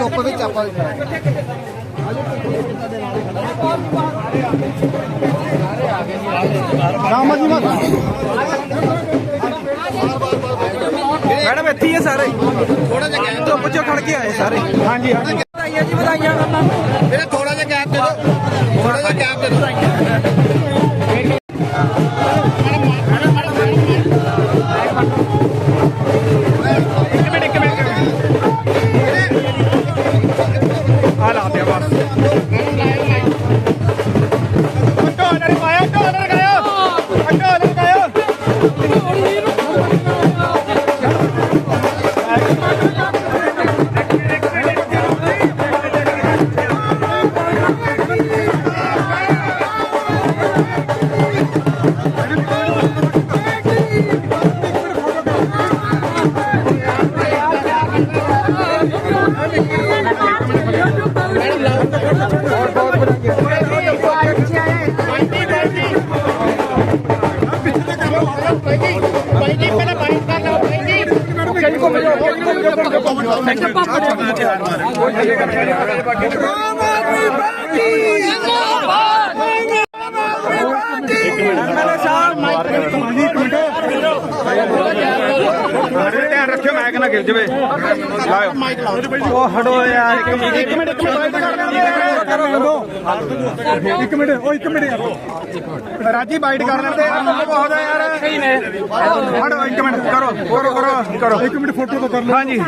ਧੁੱਪ ਵਿੱਚ ਆਪਾਂ ਰਾਮਾ ਜੀ ਮਾ ਮੈਡਮ ਇੱਥੇ ਹੀ ਆ ਸਾਰੇ। ਥੋੜਾ ਜਿਹਾ ਧੁੱਪ ਚੋਂ ਖੜ ਕੇ ਆਏ ਸਾਰੇ। ਹਾਂਜੀ ਹਾਂਜੀ। ਵਧਾਈਆਂ ਜੀ ਵਧਾਈਆਂ। ਵੀਰੇ ਥੋੜਾ ਜਿਹਾ ਗੈਪ ਦੇ ਦਿਓ। ਥੋੜਾ ਜਿਹਾ ਗੈਪ ਦੇ ਦਿਓ। ਧਿਆਨ ਰੱਖਿਓ ਮੈਂ ਕਹਿੰਦਾ ਗਿਰ ਜਵੇ ਲਾਓ ਮਾਈਕ ਲਾਓ ਉਹ ਹਟੋ ਯਾਰ ਇੱਕ ਮਿੰਟ ਇੱਕ ਮਿੰਟ ਇੱਕ ਮਿੰਟ ਇੱਕ ਮਿੰਟ ਉਹ ਇੱਕ ਮਿੰਟ ਯਾਰ ਰਾਜੀ ਬਾਈਟ ਕਰ ਲੈਂਦੇ ਆ ਬਹੁਤ ਆ ਯਾਰ ਸਹੀ ਨੇ ਹਟੋ ਇੱਕ ਮਿੰਟ ਕਰੋ ਕਰੋ ਕਰੋ ਕਰੋ ਇੱਕ ਮਿੰਟ ਫੋਟੋ ਤਾਂ ਕਰ ਲਓ ਹਾਂਜੀ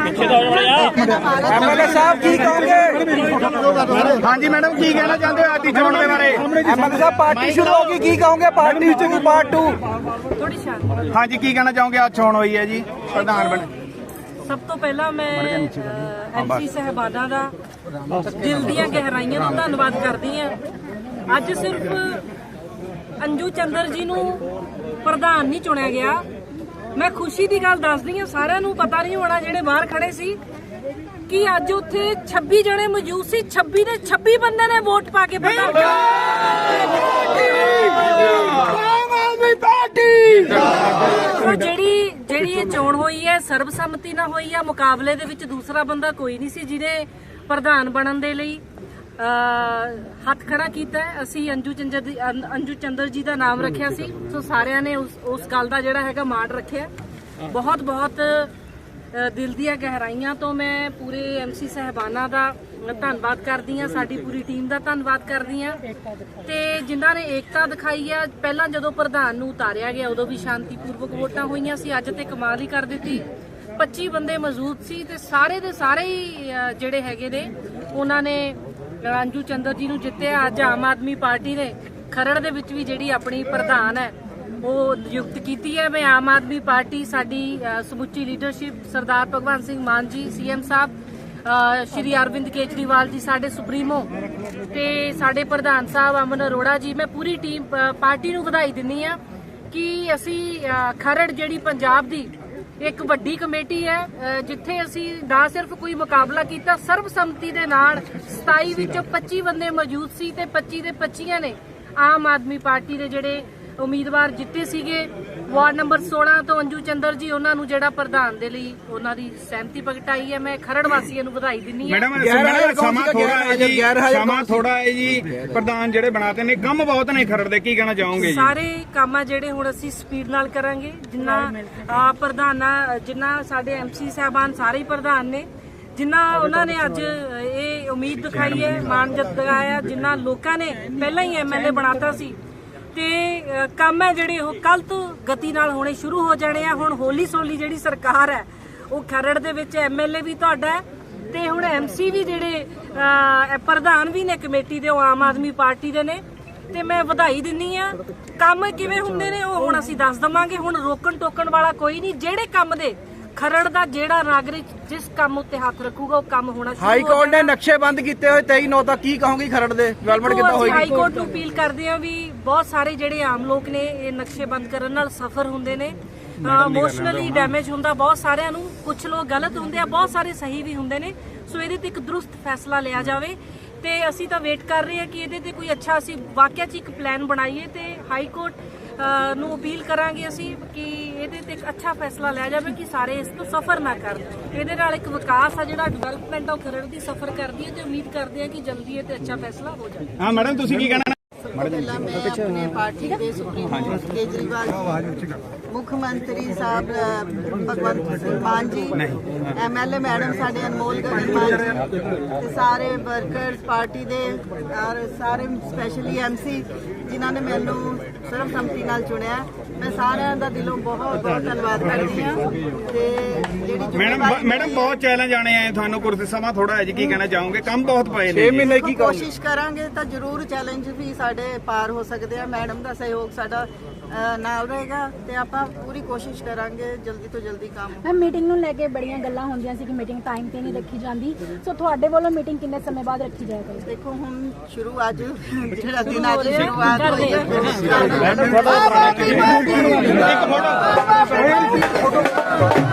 ਐਮਐਲਏ ਸਾਹਿਬ ਕੀ ਕਹੋਗੇ ਹਾਂਜੀ ਮੈਡਮ ਕੀ ਕਹਿਣਾ ਚਾਹੁੰਦੇ ਹੋ ਅੱਜ ਦੀ ਚੋਣ ਦੇ ਬਾਰੇ ਐਮਐਲਏ ਸਾਹਿਬ ਪਾਰਟੀ ਸ਼ੁਰੂ ਹੋ ਗਈ ਕੀ ਕਹੋਗੇ ਪਾਰਟੀ ਚ ਪਾਰਟ 2 ਥੋੜੀ ਸ਼ਾਂਤੀ ਹਾਂਜੀ ਕੀ ਕਹਿਣਾ ਚਾਹੋਗੇ ਅੱਜ ਚੋਣ ਹੋਈ ਹੈ ਜੀ ਪ੍ਰਧਾਨ ਬਣ ਸਭ ਤੋਂ ਪਹਿਲਾਂ ਮੈਂ ਐਮਸੀ ਸਹਿਬਾਨਾਂ ਦਾ ਦਿਲ ਦੀਆਂ ਗਹਿਰਾਈਆਂ ਤੋਂ ਧੰਨਵਾਦ ਕਰਦੀ ਹਾਂ। ਅੱਜ ਸਿਰਫ ਅੰਜੂ ਚੰਦਰ ਜੀ ਨੂੰ ਪ੍ਰਧਾਨ ਨਹੀਂ ਚੁਣਿਆ ਗਿਆ। ਮੈਂ ਖੁਸ਼ੀ ਦੀ ਗੱਲ ਦੱਸਦੀ ਹਾਂ ਸਾਰਿਆਂ ਨੂੰ ਪਤਾ ਨਹੀਂ ਹੋਣਾ ਜਿਹੜੇ ਬਾਹਰ ਖੜੇ ਸੀ ਕਿ ਅੱਜ ਉੱਥੇ 26 ਜਣੇ ਮੌਜੂਦ ਸੀ। 26 ਦੇ 26 ਬੰਦੇ ਨੇ ਵੋਟ ਪਾ ਕੇ ਪ੍ਰਧਾਨ ਸੋ ਜਿਹੜੀ ਜਿਹੜੀ ਇਹ ਚੋਣ ਹੋਈ ਹੈ, ਸਰਬਸੰਮਤੀ ਨਾਲ ਹੋਈ ਹੈ ਮੁਕਾਬਲੇ ਦੇ ਵਿੱਚ ਦੂਸਰਾ ਬੰਦਾ ਕੋਈ ਨਹੀਂ ਸੀ ਜਿਹਨੇ ਪ੍ਰਧਾਨ ਬਣਨ ਦੇ ਲਈ ਹੱਥ ਖੜਾ ਕੀਤਾ ਅਸੀਂ ਅੰਜੂ ਚੰਦਰ ਅੰਜੂ ਚੰਦਰ ਜੀ ਦਾ ਨਾਮ ਰੱਖਿਆ ਸੀ। ਸੋ ਸਾਰਿਆਂ ਨੇ ਉਸ ਉਸ ਗੱਲ ਦਾ ਜਿਹੜਾ ਹੈਗਾ ਮਾਣ ਰੱਖਿਆ। ਬਹੁਤ ਬਹੁਤ ਦਿਲ ਦੀਆਂ ਗਹਿਰਾਈਆਂ ਤੋਂ ਮੈਂ ਪੂਰੇ ਐਮਸੀ ਸਹਿਬਾਨਾਂ ਦਾ ਧੰਨਵਾਦ ਕਰਦੀ ਹਾਂ, ਸਾਡੀ ਪੂਰੀ ਟੀਮ ਦਾ ਧੰਨਵਾਦ ਕਰਦੀ ਹਾਂ। ਤੇ ਜਿਨ੍ਹਾਂ ਨੇ ਏਕਤਾ ਦਿਖਾਈ ਆ, ਪਹਿਲਾਂ ਜਦੋਂ ਪ੍ਰਧਾਨ ਨੂੰ ਉਤਾਰਿਆ ਗਿਆ, ਉਦੋਂ ਵੀ ਸ਼ਾਂਤੀਪੂਰਵਕ ਵੋਟਾਂ ਹੋਈਆਂ ਸੀ, ਅੱਜ ਤੇ ਕਮਾਲ ਹੀ ਕਰ ਦਿੱਤੀ। 25 ਬੰਦੇ ਮੌਜੂਦ ਸੀ ਤੇ ਸਾਰੇ ਦੇ ਸਾਰੇ ਹੀ ਜਿਹੜੇ ਹੈਗੇ ਨੇ, ਉਹਨਾਂ ਨੇ ਰਾਂਝੂ ਚੰਦਰ ਜੀ ਨੂੰ ਜਿੱਤਿਆ, ਅੱਜ ਆਮ ਆਦਮੀ ਪਾਰਟੀ ਨੇ ਖਰੜ ਦੇ ਵਿੱਚ ਵੀ ਜਿਹੜੀ ਆਪਣੀ ਪ੍ਰਧਾਨ ਹੈ ਉਹ ਨਿਯੁਕਤ ਕੀਤੀ ਹੈ। ਮੈਂ ਆਮ ਆਦਮੀ ਪਾਰਟੀ ਸਾਡੀ ਸਮੁੱਚੀ ਲੀਡਰਸ਼ਿਪ ਸਰਦਾਰ ਭਗਵੰਤ ਸਿੰਘ ਮਾਨ ਜੀ ਸੀਐਮ ਸਾਹਿਬ ਸ਼੍ਰੀ ਅਰਵਿੰਦ ਕੇਜਰੀਵਾਲ ਜੀ, ਸਾਡੇ ਸੁਪਰੀਮੋ ਤੇ ਸਾਡੇ ਪ੍ਰਧਾਨ ਸਾਹਿਬ ਅਮਨ ਅਰੋੜਾ ਜੀ। ਮੈਂ ਪੂਰੀ ਟੀਮ ਪਾਰਟੀ ਨੂੰ ਵਧਾਈ ਦਿੰਨੀ ਆ ਕਿ ਅਸੀਂ ਖਰੜ ਜਿਹੜੀ ਪੰਜਾਬ ਦੀ ਇੱਕ ਵੱਡੀ ਕਮੇਟੀ ਹੈ ਜਿੱਥੇ ਅਸੀਂ ਨਾ ਸਿਰਫ ਕੋਈ ਮੁਕਾਬਲਾ ਕੀਤਾ, ਸਰਬਸੰਮਤੀ ਦੇ ਨਾਲ 27 ਵਿੱਚੋਂ 25 ਬੰਦੇ ਮੌਜੂਦ ਸੀ ਤੇ 25 ਦੇ 25 ਨੇ ਆਮ ਆਦਮੀ ਪਾਰਟੀ ਦੇ ਜਿਹੜੇ ਉਮੀਦਵਾਰ ਜਿੱਤੇ ਸੀਗੇ। ਵਾਰਡ ਨੰਬਰ 16 ਤੋਂ ਅੰਜੂ ਚੰਦਰ ਜੀ ਉਹਨਾਂ ਨੂੰ ਜਿਹੜਾ ਪ੍ਰਧਾਨ ਦੇ ਲਈ ਉਹਨਾਂ ਦੀ ਸਹਿਮਤੀ ਪ੍ਰਗਟਾਈ ਹੈ। ਮੈਂ ਖਰੜ ਵਾਸੀਆਂ ਨੂੰ ਵਧਾਈ ਦਿੰਨੀ ਹਾਂ। ਮੈਡਮ ਸਮਾਂ? ਥੋੜਾ ਹੈ ਜੀ ਸਮਾਂ ਥੋੜਾ ਹੈ ਜੀ ਪ੍ਰਧਾਨ ਜਿਹੜੇ ਬਣਾਤੇ ਨੇ ਕੰਮ ਬਹੁਤ ਨੇ ਖਰੜ ਦੇ ਕੀ ਕਹਿਣਾ ਚਾਹੋਗੇ ਜੀ? ਸਾਰੇ ਕੰਮ ਆ ਜਿਹੜੇ ਹੁਣ ਅਸੀਂ ਸਪੀਡ ਨਾਲ ਕਰਾਂਗੇ। ਜਿੰਨਾ ਆ ਪ੍ਰਧਾਨਾਂ ਜਿੰਨਾ ਸਾਡੇ ਐਮਸੀ ਸਾਹਿਬਾਨ ਸਾਰੇ ਹੀ ਪ੍ਰਧਾਨ ਨੇ। ਜਿੰਨਾ ਉਹਨਾਂ ਨੇ ਅੱਜ ਇਹ ਉਮੀਦ ਦਿਖਾਈ ਹੈ ਮਾਣ ਜਤਾਇਆ ਜਿੰਨਾ ਲੋਕਾਂ ਨੇ ਪਹਿਲਾਂ ਹੀ ਐਮਐਲਏ ਬਣਾਤਾ ਸੀ। ਤੇ ਕੰਮ ਹੈ ਜਿਹੜੇ ਉਹ ਕੱਲ ਤੋਂ ਗਤੀ ਨਾਲ ਹੋਣੇ ਸ਼ੁਰੂ ਹੋ ਜਾਣੇ ਆ। ਹੁਣ ਹੋਲੀ ਸੋਲੀ ਜਿਹੜੀ ਸਰਕਾਰ ਹੈ, ਉਹ ਖਰੜ ਦੇ ਵਿੱਚ ਐਮਐਲਏ ਵੀ ਤੁਹਾਡਾ ਹੈ ਤੇ ਹੁਣ ਐਮਸੀ ਵੀ ਜਿਹੜੇ ਪ੍ਰਧਾਨ ਵੀ ਨੇ ਕਮੇਟੀ ਦੇ, ਉਹ ਆਮ ਆਦਮੀ ਪਾਰਟੀ ਦੇ ਨੇ। ਤੇ ਮੈਂ ਵਧਾਈ ਦਿੰਨੀ ਆ। ਕੰਮ ਕਿਵੇਂ ਹੁੰਦੇ ਨੇ, ਉਹ ਹੁਣ ਅਸੀਂ ਦੱਸ ਦਵਾਂਗੇ। ਹੁਣ ਰੋਕਣ ਟੋਕਣ ਵਾਲਾ ਕੋਈ ਨਹੀਂ। ਜਿਹੜੇ ਕੰਮ ਦੇ ਖਰੜ ਦਾ ਜਿਹੜਾ ਨਾਗਰਿਕ ਜਿਸ ਕੰਮ ਉੱਤੇ ਹੱਥ ਰੱਖੂਗਾ ਉਹ ਕੰਮ ਹੋਣਾ ਸ਼ੁਰੂ ਹਾਈ ਕੋਰਟ ਨੇ। ਨਕਸ਼ੇ ਬੰਦ ਕੀਤੇ ਹੋਏ 23 ਨੌ ਤੱਕ ਕੀ ਕਹੋਗੇ ਖਰੜ ਦੇ? ਡਿਵੈਲਪਮੈਂਟ ਕਿੱਦਾਂ ਅਸੀਂ ਹਾਈ ਹੋਏਗੀ ਕੋਰਟ ਨੂੰ ਅਪੀਲ ਕਰਦੇ ਆ ਵੀ ਬਹੁਤ ਸਾਰੇ ਜਿਹੜੇ ਆਮ ਲੋਕ ਨੇ ਇਹ ਨਕਸ਼ੇ ਬੰਦ ਕਰਨ ਨਾਲ ਸਫਰ ਹੁੰਦੇ ਨੇ। ਇਮੋਸ਼ਨਲੀ ਡੈਮੇਜ ਹੁੰਦਾ ਬਹੁਤ ਸਾਰਿਆਂ ਨੂੰ ਕੁਝ ਲੋਕ ਗਲਤ ਹੁੰਦੇ ਆ ਬਹੁਤ ਸਾਰੇ ਸਹੀ ਵੀ ਹੁੰਦੇ ਨੇ। ਸੋ ਇਹਦੇ ਤੇ ਇੱਕ ਦਰੁਸਤ ਫੈਸਲਾ ਲਿਆ ਜਾਵੇ ਤੇ ਅਸੀਂ ਤਾਂ ਵੇਟ ਕਰ ਰਹੇ ਹਾਂ ਕਿ ਇਹਦੇ ਤੇ ਕੋਈ ਅੱਛਾ ਅਸੀਂ ਵਾਕਿਆ 'ਚ ਇੱਕ ਪਲਾਨ ਬਣਾਈਏ ਤੇ ਹਾਈ ਕੋਰਟ ਨੂੰ ਅਪੀਲ ਕਰਾਂਗੇ ਅਸੀਂ ਕਿ ਇਹਦੇ ਤੇ ਇੱਕ ਅੱਛਾ ਫੈਸਲਾ ਲਿਆ ਜਾਵੇ ਕਿ ਸਾਰੇ ਇਸ ਤੋਂ ਸਫਰ ਨਾ ਕਰਨ। ਇਹਦੇ ਨਾਲ ਇੱਕ ਵਿਕਾਸ ਆ ਜਿਹੜਾ ਡਿਵੈਲਪਮੈਂਟ ਆ, ਉਹ ਖਰੜ ਦੀ, ਸਫਰ ਕਰਦੀ ਹੈ ਤੇ ਉਮੀਦ ਕਰਦੇ ਆ ਕਿ ਜਲਦੀ ਇਹ ਤੇ ਅੱਛਾ ਫੈਸਲਾ ਹੋ ਜਾਵੇ। ਹਾਂ, ਮੈਡਮ, ਤੁਸੀਂ ਕੀ ਕਹਿਣਾ ਪਹਿਲਾਂ ਮੈਂ ਆਪਣੇ ਪਾਰਟੀ ਦੇ ਸੁਪਰੀਮੋ ਕੇਜਰੀਵਾਲ ਮੁੱਖ ਮੰਤਰੀ ਸਾਹਿਬ ਭਗਵੰਤ ਸਿੰਘ ਮਾਨ ਜੀ ਐਮਐਲਏ ਮੈਡਮ ਸਾਡੇ ਅਨਮੋਲ ਗਗਨ ਮਾਨ ਜੀ ਤੇ ਸਾਰੇ ਵਰਕਰਸ ਪਾਰਟੀ ਦੇ ਔਰ ਸਾਰੇ ਸਪੈਸ਼ਲੀ ਐਮਸੀ ਜਿਨ੍ਹਾਂ ਨੇ ਮੈਨੂੰ ਸਰਵਸੰਮਤੀ ਨਾਲ ਚੁਣਿਆ। ਮੈਂ ਸਾਰਿਆਂ ਦਾ ਦਿਲੋਂ ਬਹੁਤ ਬਹੁਤ ਧੰਨਵਾਦ ਕਰਦੀ ਹਾਂ। ਤੇ ਮੈਡਮ ਮੈਡਮ ਬਹੁਤ ਚੈਲੰਜ ਆਣੇ ਆਏ ਤੁਹਾਨੂੰ ਕੁਰਸੀ ਸਮਾਂ ਥੋੜਾ ਹੈ ਜੀ ਕੀ ਕਹਿਣਾ ਚਾਹੋਗੇ? ਕੰਮ ਬਹੁਤ ਪਏ ਨੇ 6 ਮਹੀਨੇ ਕੀ ਕੋਸ਼ਿਸ਼ ਕਰਾਂਗੇ ਤਾਂ ਜ਼ਰੂਰ ਚੈਲੰਜ ਵੀ ਸਾਡੇ ਪਾਰ ਹੋ ਸਕਦੇ ਆ। ਮੈਡਮ ਦਾ ਸਹਿਯੋਗ ਸਾਡਾ ਨਾਲ ਰਹੇਗਾ ਤੇ ਆਪਾਂ ਪੂਰੀ ਕੋਸ਼ਿਸ਼ ਕਰਾਂਗੇ ਜਲਦੀ ਤੋਂ ਜਲਦੀ ਕੰਮ। ਮੈਮ ਮੀਟਿੰਗ ਨੂੰ ਲੈ ਕੇ ਬੜੀਆਂ ਗੱਲਾਂ ਹੁੰਦੀਆਂ ਸੀ ਕਿ ਮੀਟਿੰਗ ਟਾਈਮ ਤੇ ਨਹੀਂ ਰੱਖੀ ਜਾਂਦੀ। ਸੋ ਤੁਹਾਡੇ ਵੱਲੋਂ ਮੀਟਿੰਗ ਕਿੰਨੇ ਸਮੇਂ ਬਾਅਦ ਰੱਖੀ ਕਰੇਗੀ ਦੇਖੋ ਹੁਣ ਸ਼ੁਰੂ ਅੱਜ ਜਿਹੜਾ ਦਿਨ ਅੱਜ ਸ਼ੁਰੂਆਤ ਹੋਈ ਹੈ। ਇੱਕ ਫੋਟੋ